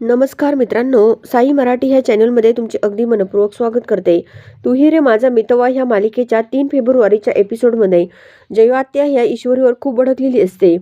नमस्कार मित्रांनो साई मराठी ह्या चॅनलमध्ये तुमचे अगदी मनपूर्वक स्वागत करते. तू ही रे माझा मितवा ह्या मालिकेच्या तीन फेब्रुवारीच्या एपिसोडमध्ये जयवात्या ह्या ईश्वरीवर खूप भडकलेली असते.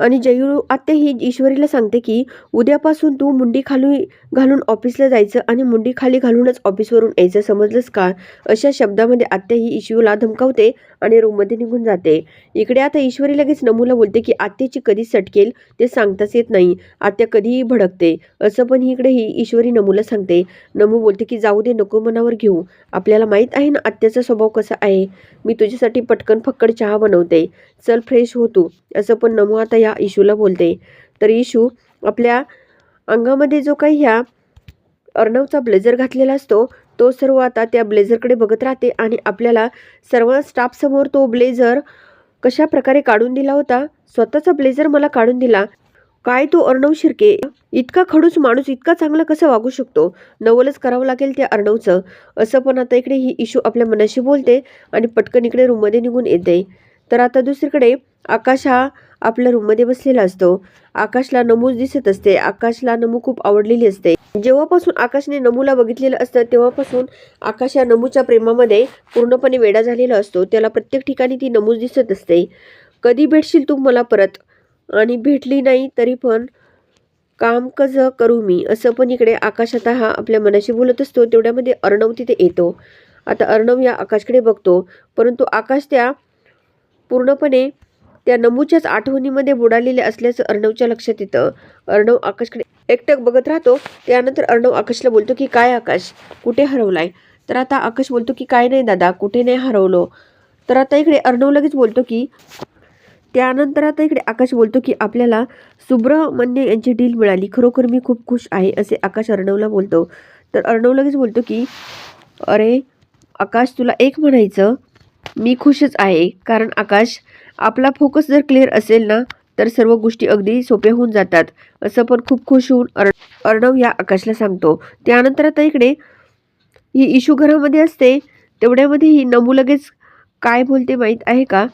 आणि जयू आत्या ही ईश्वरीला सांगते की उद्यापासून तू मुंडी खाली घालून ऑफिसला जायचं आणि मुंडी खाली घालूनच ऑफिसवरून यायचं समजलंस का? अशा शब्दामध्ये आत्या ही धमकावते आणि रूममध्ये निघून जाते. इकडे आता ईश्वरी लगेच नमूला बोलते की आत्याची कधी सटकेल ते सांगताच येत नाही. आत्या कधीही भडकते. असं पण इकडे ही ईश्वरी नमूला सांगते. नमू बोलते की जाऊ दे नको मनावर घेऊ. आपल्याला माहीत आहे ना आत्याचा स्वभाव कसा आहे? मी तुझ्यासाठी पटकन फक्कड चहा बनवते. चल फ्रेश हो तू. असं पण नमू आता या इशूला बोलते. तर इशू आपल्या अंगामध्ये जो काही ह्या अर्णवचा ब्लेझर घातलेला असतो तो सर्व आता त्या ब्लेझरकडे बघत राहते आणि आपल्याला सर्व स्टाफसमोर तो ब्लेझर कशा प्रकारे काढून दिला होता स्वतःचा ब्लेझर मला काढून दिला. काय तो अर्णव शिर्के? इतका खडूस माणूस इतका चांगला कसा वागू शकतो? नवलच करावं लागेल त्या अर्णवचं. असं पण आता इकडे ही इशू आपल्या मनाशी बोलते आणि पटकन इकडे रूममध्ये निघून येते. तर आता दुसरीकडे आकाश हा आपल्या रूममध्ये बसलेला असतो. आकाशला नमूज दिसत असते. आकाशला नमू खूप आवडलेली असते. जेव्हापासून आकाशने नमूला बघितलेलं असतं तेव्हापासून आकाश या नमूच्या प्रेमामध्ये पूर्णपणे वेडा झालेला असतो. त्याला प्रत्येक ठिकाणी ती नमूज दिसत असते. कधी भेटशील तू मला परत? आणि भेटली नाही तरी पण काम कज करू मी? असं पण इकडे आकाश आता हा आपल्या मनाशी बोलत असतो. तेवढ्यामध्ये अर्णव तिथे येतो. आता अर्णव या आकाशकडे बघतो. परंतु आकाश त्या पूर्णपणे त्या नमूच्याच आठवणीमध्ये बुडालेले असल्याचं अर्णवच्या लक्षात येतं. अर्णव आकाशकडे एकटक बघत राहतो. त्यानंतर अर्णव आकाशला बोलतो की काय आकाश? कुठे हरवलाय? तर आता आकाश बोलतो की काय नाही दादा कुठे नाही हरवलो. तर आता इकडे अर्णव लगेच बोलतो की त्यानंतर आता इकडे आकाश बोलतो की आपल्याला सुब्रमण्य यांची डील मिळाली. खरोखर मी खूप खुश आहे असे आकाश अर्णवला बोलतो. तर अर्णव लगेच बोलतो की अरे आकाश तुला एक म्हणायचं मी खुशच आहे कारण आकाश आपला फोकस जर क्लिअर असेल ना तर सर्व गोष्टी अगदी सोप्या होऊन जातात. असं पण खूप खुश होऊन अर अर्णव या आकाशला सांगतो. त्यानंतर आता इकडे ही इशू घरामध्ये असते तेवढ्यामध्ये ही नमू लगेच काय बोलते माहीत आहे का?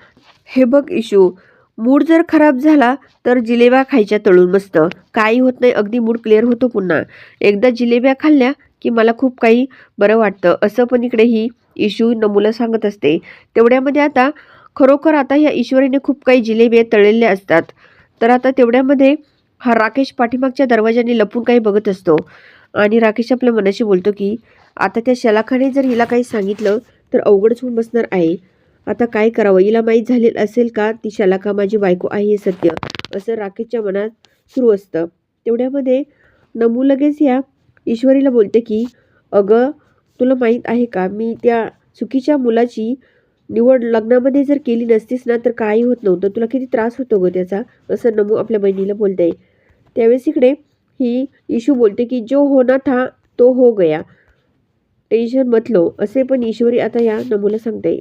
हे बघ इशू मूड जर खराब झाला तर जिलेब्या खायच्या तळून मस्त. काही होत नाही अगदी मूड क्लिअर होतो पुन्हा. एकदा जिलेब्या खाल्ल्या की मला खूप काही बरं वाटतं. असं पण इकडे ही इशू नमूला सांगत असते. तेवढ्यामध्ये आता खरोखर आता ह्या ईश्वरीने खूप काही जिलेबिया तळलेल्या असतात. तर आता तेवढ्यामध्ये हा राकेश पाठीमागच्या दरवाजाने लपून काही बघत असतो. आणि राकेश आपल्या मनाशी बोलतो की आता त्या शलाखाने जर हिला काही सांगितलं तर अवघडच होऊन बसणार आहे. आता काय करावं? हिला माहीत झालेलं असेल का ती शलाखा माझी बायको आहे हे सत्य. असं राकेशच्या मनात सुरू असतं. तेवढ्यामध्ये नमू लगेच या ईश्वरीला बोलते की अगं तुला माहीत आहे का मी त्या चुकीच्या मुलाची निवड लग्नामध्ये जर केली नसतीस ना तर काही होत नव्हतं. तुला किती त्रास होतो गं त्याचा? असं नमू आपल्या बहिणीला बोलते. त्यावेळेस इकडे ही इशू बोलते की जो होना था तो हो गया. टेन्शन मतलो असे पण ईश्वरी आता या नमूला सांगते.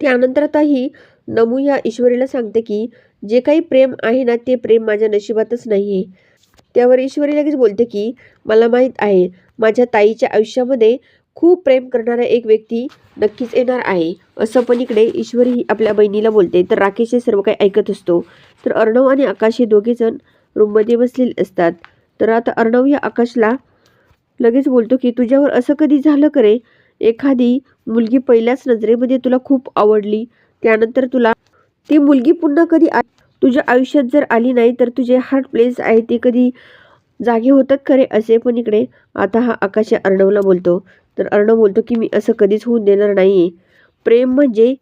त्यानंतर आता ही नमू या ईश्वरीला सांगते की जे काही प्रेम आहे ना ते प्रेम माझ्या नशिबातच नाही आहे त्यावर ईश्वरी लगेच बोलते की मला माहीत आहे माझ्या ताईच्या आयुष्यामध्ये खूप प्रेम करणारा एक व्यक्ती नक्कीच येणार आहे. असं पण इकडे ईश्वरी आपल्या बहिणीला बोलते. तर राकेश हे सर्व काही ऐकत असतो. तर अर्णव आणि आकाश हे दोघेजण रूममध्ये बसलेले असतात. तर आता अर्णव या आकाशला लगेच बोलतो की तुझ्यावर असं कधी झालं करे एखादी मुलगी पहिल्याच नजरेमध्ये तुला खूप आवडली. त्यानंतर तुला ती मुलगी पुन्हा कधी आ तुझ्या आयुष्यात जर आली नाही तर तुझे हार्ट प्लेस आहे ते कधी जागे होतात खरे असे? पण इकडे आता हा आकाश या अर्णवला बोलतो. तर अर्णव बोलतो की मी असं कधीच होऊन देणार नाही आहे प्रेम म्हणजे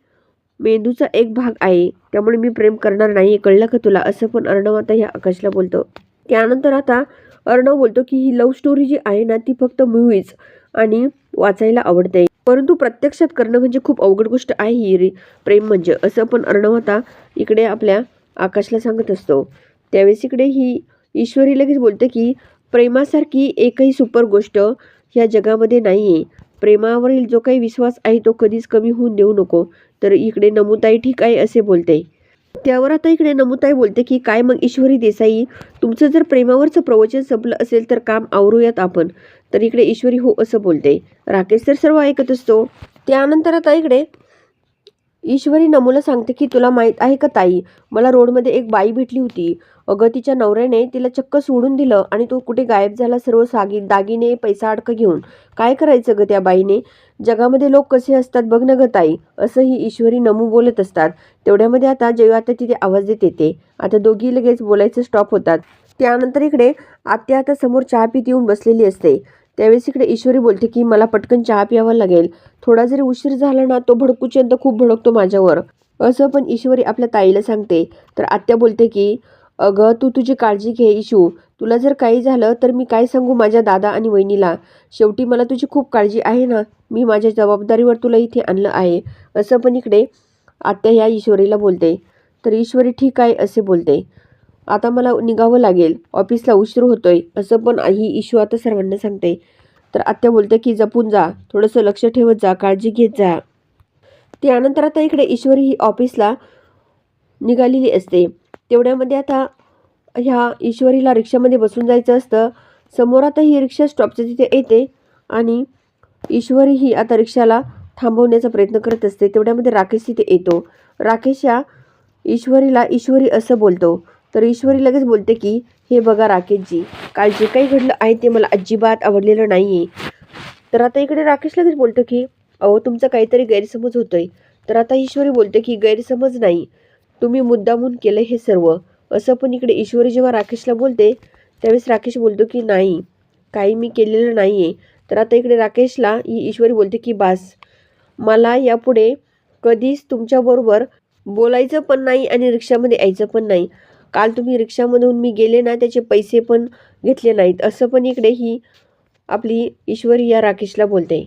मेंदूचा एक भाग आहे. त्यामुळे मी प्रेम करणार नाही आहे कळलं का तुला? असं पण अर्णव आता ह्या आकाशला बोलतो. त्यानंतर आता अर्णव बोलतो की ही लव्ह स्टोरी जी आहे ना ती फक्त मूवीज आणि वाचायला आवडते. परंतु प्रत्यक्षात करणं म्हणजे खूप अवघड गोष्ट आहे ही प्रेम म्हणजे. असं पण अर्णव आता इकडे आपल्या आकाशला सांगत असतो. त्यावेळेस इकडे ही ईश्वरी लगेच बोलते की प्रेमासारखी एकही सुपर गोष्ट ह्या जगामध्ये नाही आहे प्रेमावरील जो काही विश्वास आहे तो कधीच कमी होऊन देऊ नको. तर इकडे नमुताई ठीक आहे असे बोलते. त्यावर आता इकडे नमुताई बोलते की काय मग ईश्वरी देसाई तुमचं जर प्रेमावरचं प्रवचन संपलं असेल तर काम आवरूयात आपण. तर इकडे ईश्वरी हो असं बोलते. राकेश तर सर्व ऐकत असतो. त्यानंतर आता इकडे ईश्वरी नमूला सांगते की तुला माहीत आहे का ताई मला रोडमध्ये एक बाई भेटली होती. अगं तिच्या नवऱ्याने तिला चक्क सोडून दिलं आणि तो कुठे गायब झाला सर्व सागी दागिने पैसा अडकं घेऊन. काय करायचं ग त्या बाईने? जगामध्ये लोक कसे असतात बघ ना ग ताई. असं ही ईश्वरी नमू बोलत असतात. तेवढ्यामध्ये आता जेव्हा आता तिथे आवाज देत येते. आता दोघी लगेच बोलायचं स्टॉप होतात. त्यानंतर इकडे आत्या आता समोर चहा पीत येऊन बसलेली असते. त्यावेळेस इकडे ईश्वरी बोलते की मला पटकन चहा प्यावा लागेल. थोडा जरी उशीर झाला ना तो भडकूचंद खूप भडकतो माझ्यावर. असं पण ईश्वरी आपल्या ताईला सांगते. तर आत्या बोलते की अगं तू तुझी काळजी घे इशू तुला जर काही झालं तर मी काय सांगू माझ्या दादा आणि वहिनीला? शेवटी मला तुझी खूप काळजी आहे ना? मी माझ्या जबाबदारीवर तुला इथे आणलं आहे. असं पण इकडे आत्या ह्या ईश्वरीला बोलते. तर ईश्वरी ठीक आहे असे बोलते. आता मला निघावं लागेल. ऑफिसला उशीर होतोय असं पण ही इशू आता सर्वांना सांगते. तर आत्या बोलते की जपून जा. थोडंसं लक्ष ठेवत जा. काळजी घेत जा. त्यानंतर आता इकडे ईश्वरी ही ऑफिसला निघालेली असते. तेवढ्यामध्ये आता ह्या ईश्वरीला रिक्षामध्ये बसून जायचं असतं. समोर आता ही रिक्षा स्टॉपच्या तिथे येते आणि ईश्वरी ही आता रिक्षाला थांबवण्याचा प्रयत्न करत असते. तेवढ्यामध्ये राकेश तिथे येतो. राकेश या ईश्वरीला ईश्वरी असं बोलतो. तर ईश्वरी लगेच बोलते की हे बघा राकेशजी काल जे काही घडलं आहे ते मला अजिबात आवडलेलं नाही आहे तर आता इकडे राकेश लगेच बोलतो की अहो तुमचा काहीतरी गैरसमज होतोय. तर आता ईश्वरी बोलते की गैरसमज नाही. तुम्ही मुद्दामून केलं हे सर्व. असं पण इकडे ईश्वरी जेव्हा राकेशला बोलते त्यावेळेस राकेश बोलतो की नाही काही मी केलेलं नाही आहे तर आता इकडे राकेशला ही ईश्वरी बोलते की बास मला यापुढे कधीच तुमच्याबरोबर बोलायचं पण नाही आणि रिक्षामध्ये यायचं पण नाही. काल तुम्ही रिक्षामधून मी गेले ना त्याचे पैसे पण घेतले नाहीत. असं पण इकडे ही आपली ईश्वरी या राकेशला बोलते.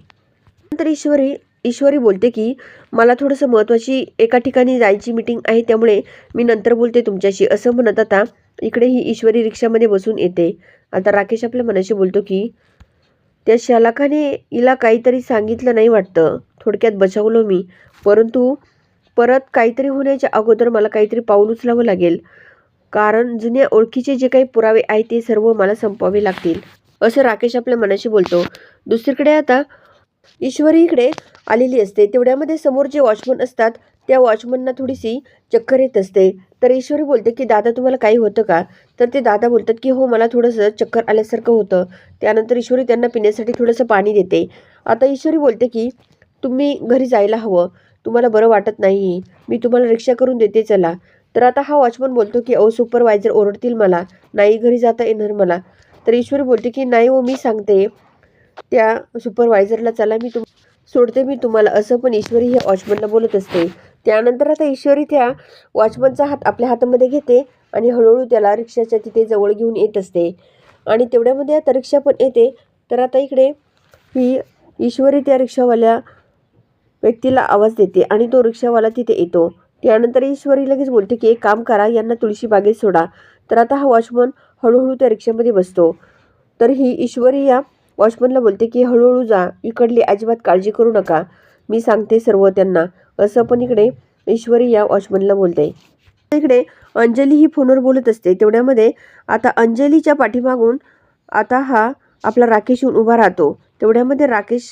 नंतर ईश्वरी ईश्वरी बोलते की मला थोडंसं महत्त्वाची एका ठिकाणी जायची मीटिंग आहे त्यामुळे मी नंतर बोलते तुमच्याशी. असं म्हणत आता इकडे ही ईश्वरी रिक्षामध्ये बसून येते. आता राकेश आपल्या मनाशी बोलतो की त्या शालाखाने हिला काहीतरी सांगितलं नाही वाटतं. थोडक्यात बचावलो मी. परंतु परत काहीतरी होण्याच्या अगोदर मला काहीतरी पाऊल उचलावं लागेल. कारण जुन्या ओळखीचे जे काही पुरावे आहेत ते सर्व मला संपवावे लागतील. असं राकेश आपल्या मनाशी बोलतो. दुसरीकडे आता ईश्वरी इकडे आलेली असते. तेवढ्यामध्ये समोर जे वॉचमन असतात त्या वॉचमनना थोडीशी चक्कर येत असते. तर ईश्वरी बोलते की दादा तुम्हाला काही होतं का? तर ते दादा बोलतात की हो मला थोडंसं चक्कर आल्यासारखं होतं. त्यानंतर ईश्वरी त्यांना पिण्यासाठी थोडंसं पाणी देते. आता ईश्वरी बोलते की तुम्ही घरी जायला हवं. तुम्हाला बरं वाटत नाही. मी तुम्हाला रिक्षा करून देते चला. तर आता हा वॉचमन बोलतो की अहो सुपरवायझर ओरडतील मला. नाही घरी जाता येणार मला. तर ईश्वरी बोलते की नाही ओ मी सांगते. त्या सुपरवायझरला चला मी तुम सोडते मी तुम्हाला. असं पण ईश्वरी हे वॉचमनला बोलत असते. त्यानंतर आता ईश्वरी त्या वॉचमनचा हात आपल्या हातामध्ये घेते आणि हळूहळू त्याला रिक्षाच्या तिथे जवळ घेऊन येत असते. आणि तेवढ्यामध्ये आता रिक्षा पण येते. तर आता इकडे ही ईश्वरी त्या रिक्षावाल्या व्यक्तीला आवाज देते आणि तो रिक्षावाला तिथे येतो. त्यानंतर ईश्वरी लगेच बोलते की एक काम करा यांना तुळशी बागेत सोडा. तर आता हा वॉचमन हळूहळू त्या रिक्षामध्ये बसतो. तर ही ईश्वरी या वॉचमनला बोलते की हळूहळू जा इकडली अजिबात काळजी करू नका. मी सांगते सर्व त्यांना. असं पण इकडे ईश्वरी या वॉचमनला बोलते. इकडे अंजली ही फोनवर बोलत असते. तेवढ्यामध्ये आता अंजलीच्या पाठीमागून आता हा आपला राकेश येऊन उभा राहतो. तेवढ्यामध्ये राकेश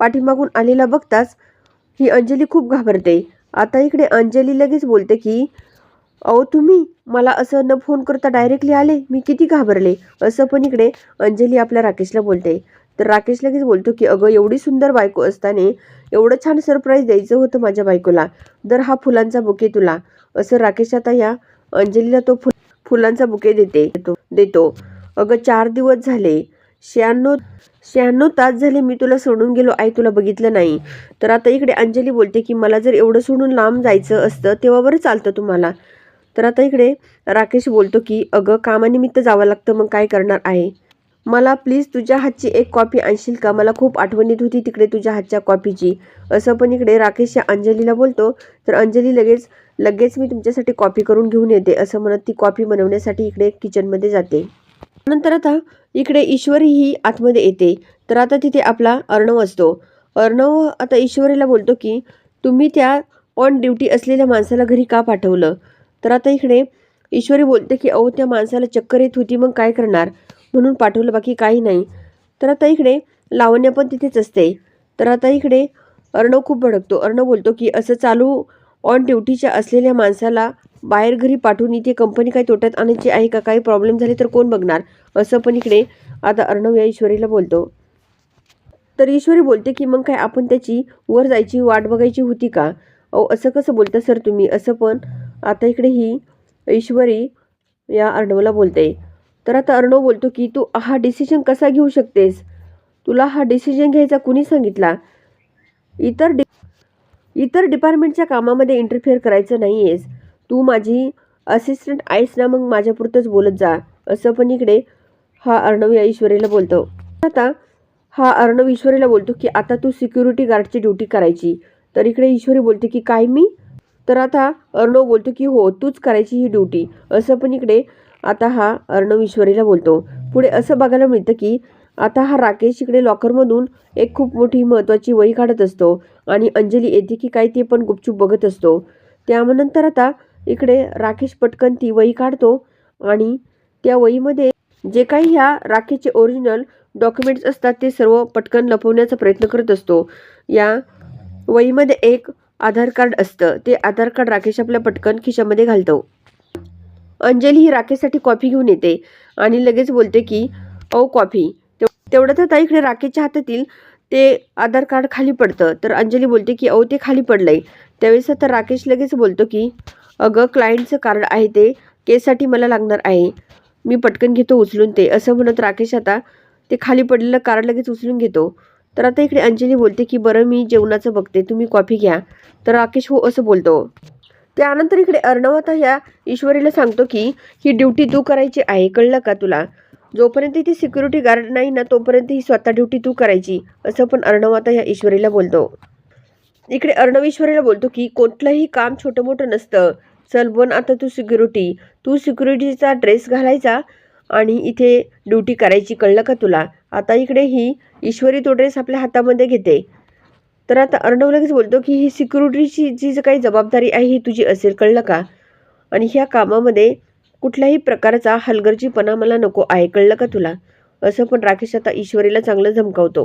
पाठीमागून आलेला बघताच ही अंजली खूप घाबरते. आता इकडे अंजली लगेच बोलते की अहो तुम्ही मला असं न फोन करता डायरेक्टली आले? मी किती घाबरले. असं पण इकडे अंजली आपल्या राकेशला बोलते. तर राकेश लगेच बोलतो की अगं एवढी सुंदर बायको असताना एवढं छान सरप्राईज द्यायचं होतं माझ्या बायकोला. दर हा फुलांचा बुके तुला. असं राकेश आता या अंजलीला तो फुल फुलांचा बुके देते देतो. देतो. अगं चार दिवस झाले. शहाण्णव शहाण्णव तास झाले मी तुला सोडून गेलो. आई तुला बघितलं नाही. तर आता इकडे अंजली बोलते की मला जर एवढं सोडून लांब जायचं असतं तेव्हा बरं चालतं तुम्हाला. तर आता इकडे राकेश बोलतो की अगं कामानिमित्त जावं लागतं मग काय करणार आहे? मला प्लीज तुझ्या हातची एक कॉफी आणशील का? मला खूप आठवण येत होती तिकडे तुझ्या हातच्या कॉफीची असं पण इकडे राकेश या अंजलीला बोलतो. तर अंजली लगेच लगेच मी तुमच्यासाठी कॉफी करून घेऊन येते. असं म्हणत ती कॉफी बनवण्यासाठी इकडे किचनमध्ये जाते. नंतर आता इकडे ईश्वरी ही आतमध्ये येते. तर आता तिथे आपला अर्णव असतो. अर्णव आता ईश्वरीला बोलतो की तुम्ही त्या ऑन ड्युटी असलेल्या माणसाला घरी का पाठवलं? तर आता इकडे ईश्वरी बोलते की अहो त्या माणसाला चक्कर येत होती मग काय करणार? म्हणून पाठवलं बाकी काही नाही. तर आता इकडे लावण्य पण तिथेच असते. तर आता इकडे अर्णव खूप भडकतो. अर्णव बोलतो की असं चालू ऑन ड्युटीच्या असलेल्या माणसाला बाहेर घरी पाठवून इथे कंपनी काही तोट्यात आणायची आहे का? काही प्रॉब्लेम झाले तर कोण बघणार? असं पण इकडे आता अर्णव या ईश्वरीला बोलतो. तर ईश्वरी बोलते की मग काय आपण त्याची वर जायची वाट बघायची होती का? अहो असं कसं बोलता सर तुम्ही? असं पण आता इकडे ही ईश्वरी या अर्णवला बोलते. तर आता अर्णव बोलतो की तू हा डिसिजन कसा घेऊ शकतेस? तुला हा डिसिजन घ्यायचा कुणी सांगितला? इतर डि इतर डिपार्टमेंटच्या कामामध्ये इंटरफेअर करायचं नाही आहेस तू माझी असिस्टंट आहेस ना मग माझ्यापुरतंच बोलत जा. असं पण इकडे हा अर्णव या ईश्वरीला बोलतो. आता हा अर्णव ईश्वरीला बोलतो की आता तू सिक्युरिटी गार्डची ड्युटी करायची. तर इकडे ईश्वरी बोलते की काय मी? तर आता अर्णव बोलतो की हो तूच करायची ही ड्युटी असं पण इकडे आता हा अर्णव ईश्वरीला बोलतो. पुढे असं बघायला मिळतं की आता हा राकेश इकडे लॉकरमधून एक खूप मोठी महत्त्वाची वही काढत असतो. आणि अंजली येते की काय ते पण गुपचूप बघत असतो. त्यानंतर आता इकडे राकेश पटकन ती वही काढतो आणि त्या वहीमध्ये जे काही ह्या राखेचे ओरिजिनल डॉक्युमेंट्स असतात ते सर्व पटकन लपवण्याचा प्रयत्न करत असतो. या वहीमध्ये एक आधार कार्ड असतं. ते आधार कार्ड राकेश आपल्या पटकन खिशामध्ये घालतो. अंजली ही राकेशसाठी कॉफी घेऊन येते आणि लगेच बोलते की ओ कॉफी. तेव- तेवढ्यात आता इकडे राकेशच्या हातातील ते आधार कार्ड खाली पडतं. तर अंजली बोलते की अहो ते खाली पडलंय. त्यावेळेस आता राकेश लगेच बोलतो की अगं क्लायंटचं कार्ड आहे ते. केससाठी मला लागणार आहे. मी पटकन घेतो उचलून ते. असं म्हणत राकेश आता ते खाली पडलेलं कार्ड लगेच उचलून घेतो. तर आता इकडे अंजली बोलते की बरं मी जेवणाचं बघते. तुम्ही कॉफी घ्या. तर राकेश हो असं बोलतो. त्यानंतर इकडे अर्णव आता ह्या ईश्वरीला सांगतो की ही ड्युटी तू करायची आहे. कळलं का तुला? जोपर्यंत ती सिक्युरिटी गार्ड नाही ना तोपर्यंत ही स्वतः ड्युटी तू करायची. असं पण अर्णव आता ह्या ईश्वरीला बोलतो. इकडे अर्णवेश्वरीला बोलतो की कुठलंही काम छोटं मोठं नसतं. चल बन आता तू सिक्युरिटी तू सिक्युरिटीचा ड्रेस घालायचा आणि इथे ड्युटी करायची कळलं का तुला? आता इकडे ही ईश्वरी तो ड्रेस आपल्या हातामध्ये घेते. तर आता अर्णव लगेच बोलतो की ही सिक्युरिटीची जी जी काही जबाबदारी आहे ही तुझी असेल कळलं का? आणि ह्या कामामध्ये कुठल्याही प्रकारचा हलगर्जीपणा मला नको आहे कळलं का तुला? असं पण राकेश आता ईश्वरीला चांगलं धमकावतो.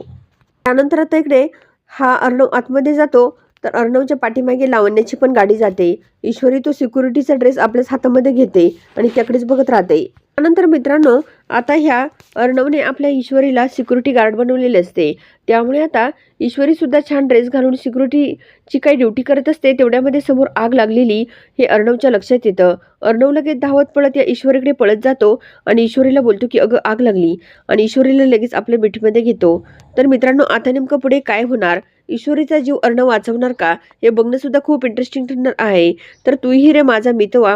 त्यानंतर आता इकडे हा अर्णव आतमध्ये जातो तर अर्णवच्या पाठीमागे लावण्याची पण गाडी जाते. ईश्वरी तो सिक्युरिटीचा ड्रेस आपल्याच हातामध्ये घेते आणि त्याकडेच बघत राहते. त्यानंतर मित्रांनो आता ह्या अर्णवने आपल्या ईश्वरीला सिक्युरिटी गार्ड बनवलेले असते. त्यामुळे आता ईश्वरीसुद्धा छान ड्रेस घालून सिक्युरिटीची काही ड्युटी करत असते तेवढ्यामध्ये समोर आग लागलेली हे अर्णवच्या लक्षात येतं. अर्णव लगेच धावत पळत या ईश्वरीकडे पळत जातो आणि ईश्वरीला बोलतो की अगं आग लागली. आणि ईश्वरीला लगेच आपल्या मिठीमध्ये घेतो. तर मित्रांनो आता नेमकं पुढे काय होणार? ईश्वरीचा जीव अर्णव वाचवणार का? हे बघणंसुद्धा खूप इंटरेस्टिंग ठरणार आहे. तर तूही रे माझा मितवा.